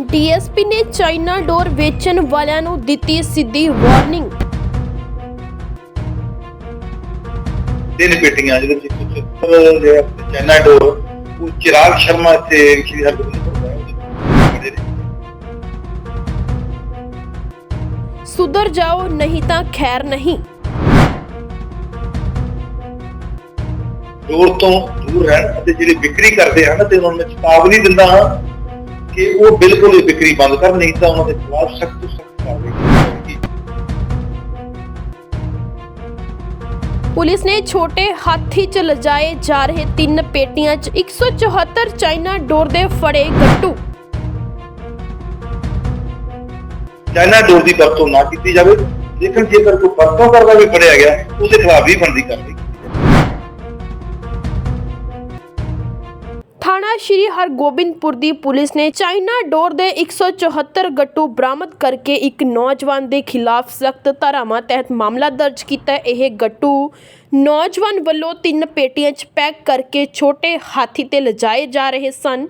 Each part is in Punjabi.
ਡੀਐਸਪੀ ਨੇ ਚਾਈਨਾ ਡੋਰ ਵੇਚਣ ਵਾਲਿਆਂ ਨੂੰ ਦਿੱਤੀ ਸਿੱਧੀ ਵਾਰਨਿੰਗ। ਤਿੰਨ ਪੇਟੀਆਂ ਜਿਹਦੇ ਵਿੱਚ 170 ਦੇ ਆਪਣੇ ਚਾਈਨਾ ਡੋਰ ਉਹ ਚਿਰਾਗ ਸ਼ਰਮਾ ਤੇ ਸ਼੍ਰੀ ਹਰਗੋਬਿੰਦ। ਸੁਧਰ ਜਾਓ ਨਹੀਂ ਤਾਂ ਖੈਰ ਨਹੀਂ। ਡੋਰ ਤੋਂ ਦੂਰ ਰਹਿਣ ਅਤੇ ਜਿਹੜੇ ਵਿਕਰੀ ਕਰਦੇ ਹਨ ਤੇ ਉਹਨਾਂ ਨੂੰ ਚੇਤਾਵਨੀ ਦਿੰਦਾ। ਹਾਂ ਕਿ ਉਹ ਬਿਲਕੁਲ ਹੀ ਵਿਕਰੀ ਬੰਦ ਕਰਨ ਨਹੀਂ ਤਾਂ ਉਹਨਾਂ ਦੇ ਖਿਲਾਫ ਸਖਤ ਤੋਂ ਸਖਤ ਕਾਰਵਾਈ ਕੀਤੀ ਜਾਵੇਗੀ ਪੁਲਿਸ ਨੇ ਛੋਟੇ ਹਾਥੀ ਚ ਲਜਾਏ ਜਾ ਰਹੇ ਤਿੰਨ ਪੇਟੀਆਂ 'ਚ 174 ਚਾਈਨਾ ਡੋਰ ਦੇ ਫੜੇ ਗੱਟੂ। ਚਾਈਨਾ ਡੋਰ ਦੀ ਵਰਤੋਂ ਨਾ ਕੀਤੀ ਜਾਵੇ ਲੇਕਿਨ ਜੇਕਰ ਕੋਈ ਵਰਤੋਂ ਕਰਦਾ ਵੀ ਫੜਿਆ ਗਿਆ ਉਹਦੇ ਖਿਲਾਫ ਵੀ ਬਣਦੀ ਕਾਰਵਾਈ। ਥਾਣਾ ਸ਼੍ਰੀ ਹਰਗੋਬਿੰਦਪੁਰ ਦੀ ਪੁਲਿਸ ਨੇ ਚਾਈਨਾ ਡੋਰ ਦੇ 174 ਗੱਟੂ ਬਰਾਮਦ ਕਰਕੇ ਇੱਕ ਨੌਜਵਾਨ ਦੇ ਖਿਲਾਫ ਸਖਤ ਧਾਰਾਵਾਂ ਤਹਿਤ ਮਾਮਲਾ ਦਰਜ ਕੀਤਾ। ਇਹ ਗੱਟੂ ਨੌਜਵਾਨ ਵੱਲੋਂ ਤਿੰਨ ਪੇਟੀਆਂ 'ਚ ਪੈਕ ਕਰਕੇ ਛੋਟੇ ਹਾਥੀ ਤੇ ਲਿਜਾਏ ਜਾ ਰਹੇ ਸਨ।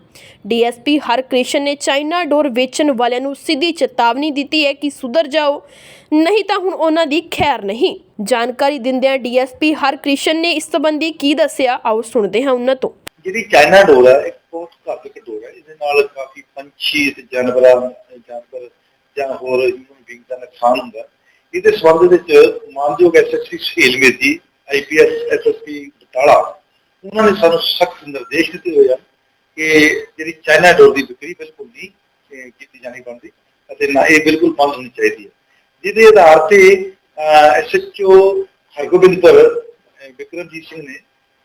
ਡੀਐਸਪੀ ਹਰਕ੍ਰਿਸ਼ਨ ਨੇ ਚਾਈਨਾ ਡੋਰ ਵੇਚਣ ਵਾਲਿਆਂ ਨੂੰ ਸਿੱਧੀ ਚੇਤਾਵਨੀ ਦਿੱਤੀ ਹੈ ਕਿ ਸੁਧਰ ਜਾਓ, ਨਹੀਂ ਤਾਂ ਹੁਣ ਉਹਨਾਂ ਦੀ ਖੈਰ ਨਹੀਂ। ਜਾਣਕਾਰੀ ਦਿੰਦਿਆਂ ਡੀਐਸਪੀ ਹਰਕ੍ਰਿਸ਼ਨ ਨੇ ਇਸ ਸੰਬੰਧੀ ਕੀ ਦੱਸਿਆ? ਆਓ ਸੁਣਦੇ ਹਾਂ ਉਹਨਾਂ ਤੋਂ। ਜਿਹੜੀ ਚਾਈਨਾ ਡੋਰ ਹੈ, ਇੱਕ ਬਹੁਤ ਘਾਤਕ ਡੋਰ ਹੈ, ਇਹਦੇ ਨਾਲ ਕਾਫੀ ਪੰਛੀ ਤੇ ਜਾਨਵਰਾਂ, ਜਾਨਵਰ ਜਾਂ ਹੋਰ ਹਿਊਮਨ ਬੀਂਗ ਦਾ ਨੁਕਸਾਨ ਹੁੰਦਾ। ਇਹਦੇ ਸੰਬੰਧ ਵਿੱਚ ਮਾਨਯੋਗ SSP Suhail Mehdi IPS SSP Batala, ਉਹਨਾਂ ਨੇ ਸਾਨੂੰ ਸਖਤ ਨਿਰਦੇਸ਼ ਦਿੱਤੇ ਹੋਏ ਆ ਕਿ ਜਿਹੜੀ ਚਾਈਨਾ ਡੋਰ ਦੀ ਵਿਕਰੀ ਬਿਲਕੁਲ ਨਹੀਂ ਕੀਤੀ ਜਾਣੀ ਬਣਦੀ ਅਤੇ ਨਾ ਇਹ ਬਿਲਕੁਲ ਬੰਦ ਹੋਣੀ ਚਾਹੀਦੀ ਹੈ। ਜਿਹਦੇ ਆਧਾਰ ਤੇ ਐਸਐਚਓ ਹਰਗੋਬਿੰਦਪੁਰ ਵਿਕਰਮਜੀਤ ਸਿੰਘ ਨੇ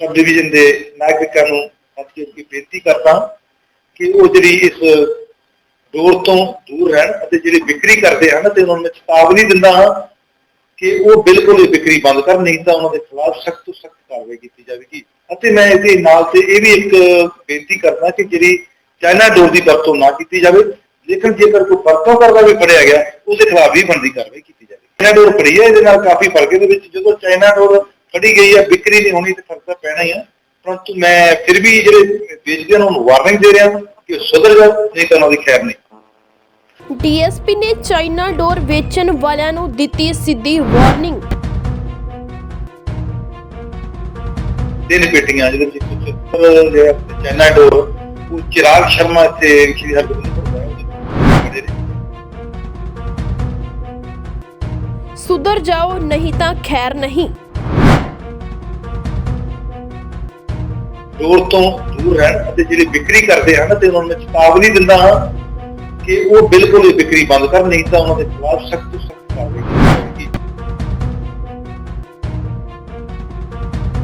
ਸਬ ਡਿਵੀਜ਼ਨ ਦੇ ਨਾਗਰਿਕਾਂ ਨੂੰ ਹੱਥ ਜੋੜ ਬੇਨਤੀ ਕਰਦਾ ਕਿ ਉਹ ਜਿਹੜੀ ਇਸ ਡੋਰ ਤੋਂ ਦੂਰ ਰਹਿਣ ਅਤੇ ਜਿਹੜੇ ਵਿਕਰੀ ਕਰਦੇ ਹਨ ਤੇ ਉਹਨਾਂ ਨੂੰ ਮੈਂ ਚੇਤਾਵਨੀ ਦਿੰਦਾ ਹਾਂ ਕਿ ਉਹ ਬਿਲਕੁਲ ਹੀ ਵਿਕਰੀ ਬੰਦ ਕਰਨ, ਨਹੀਂ ਤਾਂ ਉਹਨਾਂ ਦੇ ਖਿਲਾਫ ਸਖਤ ਤੋਂ ਸਖਤ ਕਾਰਵਾਈ ਕੀਤੀ ਜਾਵੇਗੀ। ਅਤੇ ਮੈਂ ਇਹਦੇ ਨਾਲ ਤੇ ਇਹ ਵੀ ਇੱਕ ਬੇਨਤੀ ਕਰਦਾ ਕਿ ਜਿਹੜੀ ਚਾਈਨਾ ਡੋਰ ਦੀ ਵਰਤੋਂ ਨਾ ਕੀਤੀ ਜਾਵੇ, ਲੇਕਿਨ ਜੇਕਰ ਕੋਈ ਵਰਤੋਂ ਕਰਦਾ ਵੀ ਫੜਿਆ ਗਿਆ, ਉਹਦੇ ਖਿਲਾਫ ਵੀ ਬਣਦੀ ਕਾਰਵਾਈ ਕੀਤੀ ਜਾਵੇ ਚਾਈਨਾ ਡੋਰ ਫੜੀ ਹੈ, ਇਹਦੇ ਨਾਲ ਕਾਫੀ ਫ਼ਰਕ ਇਹਦੇ ਵਿੱਚ ਜਦੋਂ ਚਾਈਨਾ ਡੋਰ ਫੜੀ ਗਈ ਹੈ ਵਿਕਰੀ ਨਹੀਂ ਹੋਣੀ ਤੇ ਫ਼ਰਕ ਤਾਂ ਪੈਣਾ ਹੀ ਹੈ ਪਰੰਤੂ ਮੈਂ ਫਿਰ ਵੀ ਜਿਹੜੇ ਵੇਚਦੇ ਉਹਨਾਂ ਨੂੰ ਵਾਰਨਿੰਗ ਦੇ ਰਿਹਾ ਕਿ ਸੁਧਰ ਜਾਓ ਨਹੀਂ ਤਾਂ ਉਹਨਾਂ ਦੀ ਖੈਰ ਨਹੀਂ। ਡੀਐਸਪੀ ਨੇ ਚਾਈਨਾ ਡੋਰ ਵੇਚਣ ਵਾਲਿਆਂ ਨੂੰ ਦਿੱਤੀ ਸਿੱਧੀ ਵਾਰਨਿੰਗ ਤਿੰਨ ਪੇਟੀਆਂ ਜਿਹਦੇ ਵਿੱਚ 170 ਦੇ ਆਪਣੇ ਚਾਈਨਾ ਡੋਰ ਉਹ ਚਿਰਾਗ ਸ਼ਰਮਾ ਤੇ ਸ਼੍ਰੀ ਹਰਗੋਬਿੰਦ। ਸੁਧਰ ਜਾਓ ਨਹੀਂ ਤਾਂ ਖੈਰ ਨਹੀਂ। ਡੋਰ ਤੋਂ ਦੂਰ ਰਹਿਣ ਅਤੇ ਜਿਹੜੇ ਵਿਕਰੀ ਕਰਦੇ ਹਨ ਤੇ ਉਹਨਾਂ ਨੂੰ ਚੇਤਾਵਨੀ ਦਿੰਦਾ ਹਾਂ ਕਿ ਉਹ ਬਿਲਕੁਲ ਹੀ ਵਿਕਰੀ ਬੰਦ ਕਰਨ ਨਹੀਂ ਤਾਂ ਉਹਨਾਂ ਦੇ ਖਿਲਾਫ ਸਖਤ ਤੋਂ ਸਖਤ ਕਾਰਵਾਈ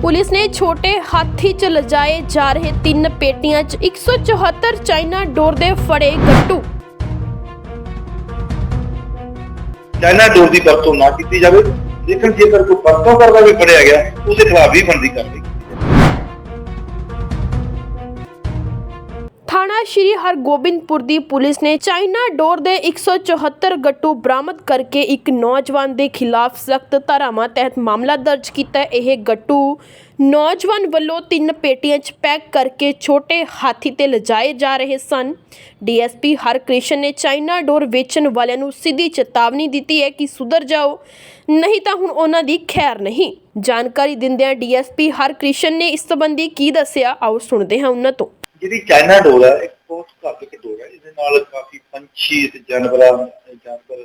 ਪੁਲਿਸ ਨੇ ਛੋਟੇ ਹਾਥੀ ਚ ਲਜਾਏ ਜਾ ਰਹੇ ਤਿੰਨ ਪੇਟੀਆਂ 'ਚ 174 ਚਾਈਨਾ ਡੋਰ ਦੇ ਫੜੇ ਗੱਟੂ। ਚਾਈਨਾ ਡੋਰ ਦੀ ਵਰਤੋਂ ਨਾ ਕੀਤੀ ਜਾਵੇ ਲੇਕਿਨ ਜੇਕਰ ਕੋਈ ਵਰਤੋਂ ਕਰਦਾ ਵੀ ਫੜਿਆ ਗਿਆ ਉਹਦੇ ਖਿਲਾਫ ਵੀ ਬਣਦੀ ਕਾਰਵਾਈ। ਥਾਣਾ ਸ਼੍ਰੀ ਹਰਗੋਬਿੰਦਪੁਰ ਦੀ ਪੁਲਿਸ ਨੇ ਚਾਈਨਾ ਡੋਰ ਦੇ 174 ਗੱਟੂ ਬਰਾਮਦ ਕਰਕੇ ਇੱਕ ਨੌਜਵਾਨ ਦੇ ਖਿਲਾਫ ਸਖਤ ਧਾਰਾਵਾਂ ਤਹਿਤ ਮਾਮਲਾ ਦਰਜ ਕੀਤਾ। ਇਹ ਗੱਟੂ ਨੌਜਵਾਨ ਵੱਲੋਂ ਤਿੰਨ ਪੇਟੀਆਂ 'ਚ ਪੈਕ ਕਰਕੇ ਛੋਟੇ ਹਾਥੀ ਤੇ ਲਿਜਾਏ ਜਾ ਰਹੇ ਸਨ। ਡੀਐਸਪੀ ਹਰਕ੍ਰਿਸ਼ਨ ਨੇ ਚਾਈਨਾ ਡੋਰ ਵੇਚਣ ਵਾਲਿਆਂ ਨੂੰ ਸਿੱਧੀ ਚੇਤਾਵਨੀ ਦਿੱਤੀ ਹੈ ਕਿ ਸੁਧਰ ਜਾਓ, ਨਹੀਂ ਤਾਂ ਹੁਣ ਉਹਨਾਂ ਦੀ ਖੈਰ ਨਹੀਂ। ਜਾਣਕਾਰੀ ਦਿੰਦਿਆਂ ਡੀਐਸਪੀ ਹਰਕ੍ਰਿਸ਼ਨ ਨੇ ਇਸ ਸੰਬੰਧੀ ਕੀ ਦੱਸਿਆ, ਆਓ ਸੁਣਦੇ ਹਾਂ ਉਹਨਾਂ ਤੋਂ। ਜਿਹੜੀ ਚਾਈਨਾ ਡੋਰ ਹੈ, ਇੱਕ ਬਹੁਤ ਘਾਤਕ ਡੋਰ ਹੈ, ਇਹਦੇ ਨਾਲ ਕਾਫੀ ਪੰਛੀ ਤੇ ਜਾਨਵਰਾਂ, ਜਾਨਵਰ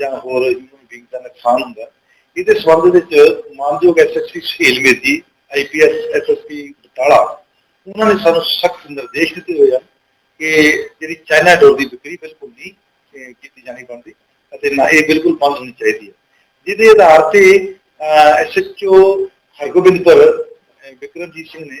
ਜਾਂ ਹੋਰ ਹਿਊਮਨ ਬੀਂਗ ਦਾ ਨੁਕਸਾਨ ਹੁੰਦਾ ਇਹਦੇ ਸੰਬੰਧ ਵਿੱਚ ਮਾਨਯੋਗ SSP Suhail Mehdi IPS SSP Batala, ਉਹਨਾਂ ਨੇ ਸਾਨੂੰ ਸਖਤ ਨਿਰਦੇਸ਼ ਦਿੱਤੇ ਹੋਏ ਆ ਕਿ ਜਿਹੜੀ ਚਾਈਨਾ ਡੋਰ ਦੀ ਵਿਕਰੀ ਬਿਲਕੁਲ ਨਹੀਂ ਕੀਤੀ ਜਾਣੀ ਬਣਦੀ ਅਤੇ ਨਾ ਇਹ ਬਿਲਕੁਲ ਬੰਦ ਹੋਣੀ ਚਾਹੀਦੀ ਹੈ। ਜਿਹਦੇ ਆਧਾਰ ਤੇ ਐਸਐਚਓ ਹਰਗੋਬਿੰਦਪੁਰ ਵਿਕਰਮਜੀਤ ਸਿੰਘ ਨੇ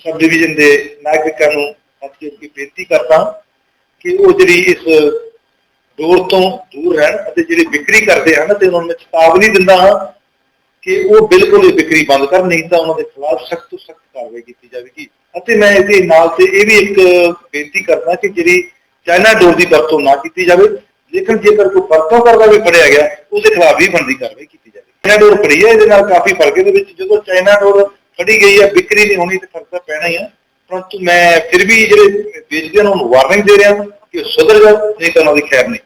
ਸਬ ਡਿਵੀਜ਼ਨ ਦੇ ਨਾਗਰਿਕਾਂ ਨੂੰ ਹੱਥ ਜੋੜ ਬੇਨਤੀ ਕਰਦਾ ਕਿ ਉਹ ਜਿਹੜੀ ਇਸ ਦੌਰ ਤੋਂ ਦੂਰ ਰਹਿਣ ਅਤੇ ਜਿਹੜੇ ਵਿਕਰੀ ਕਰਦੇ ਹਨ ਤੇ ਉਹਨਾਂ ਨੂੰ ਮੈਂ ਚੇਤਾਵਨੀ ਦਿੰਦਾ ਹਾਂ ਕਿ ਉਹ ਬਿਲਕੁਲ ਹੀ ਵਿਕਰੀ ਬੰਦ ਕਰਨ, ਨਹੀਂ ਤਾਂ ਉਹਨਾਂ ਦੇ ਖਿਲਾਫ ਸਖਤ ਤੋਂ ਸਖਤ ਕਾਰਵਾਈ ਕੀਤੀ ਜਾਵੇਗੀ। ਅਤੇ ਮੈਂ ਇਹਦੇ ਨਾਲ ਤੇ ਇਹ ਵੀ ਇੱਕ ਬੇਨਤੀ ਕਰਦਾ ਕਿ ਜਿਹੜੀ ਚਾਈਨਾ ਡੋਰ ਦੀ ਵਰਤੋਂ ਨਾ ਕੀਤੀ ਜਾਵੇ, ਲੇਕਿਨ ਜੇਕਰ ਕੋਈ ਵਰਤੋਂ ਕਰਦਾ ਵੀ ਫੜਿਆ ਗਿਆ, ਉਹਦੇ ਖਿਲਾਫ ਵੀ ਬਣਦੀ ਕਾਰਵਾਈ ਕੀਤੀ ਜਾਵੇ ਚਾਈਨਾ ਡੋਰ ਫੜੀ ਹੈ, ਇਹਦੇ ਨਾਲ ਕਾਫੀ ਫ਼ਰਕ ਇਹਦੇ ਵਿੱਚ ਜਦੋਂ ਚਾਈਨਾ ਡੋਰ ਫੜੀ ਗਈ ਹੈ ਵਿਕਰੀ ਨਹੀਂ ਹੋਣੀ ਤੇ ਫ਼ਰਕ ਤਾਂ ਪੈਣਾ ਹੀ ਆ। ਪਰੰਤੂ ਮੈਂ ਫਿਰ ਵੀ ਜਿਹੜੇ ਵੇਚਦੇ ਹਨ ਉਹਨੂੰ ਵਾਰਨਿੰਗ ਦੇ ਰਿਹਾ ਕਿ ਉਹ ਸੁਧਰ ਜਾਓ, ਨਹੀਂ ਤਾਂ ਉਹਨਾਂ ਦੀ ਖੈਰ ਨਹੀਂ।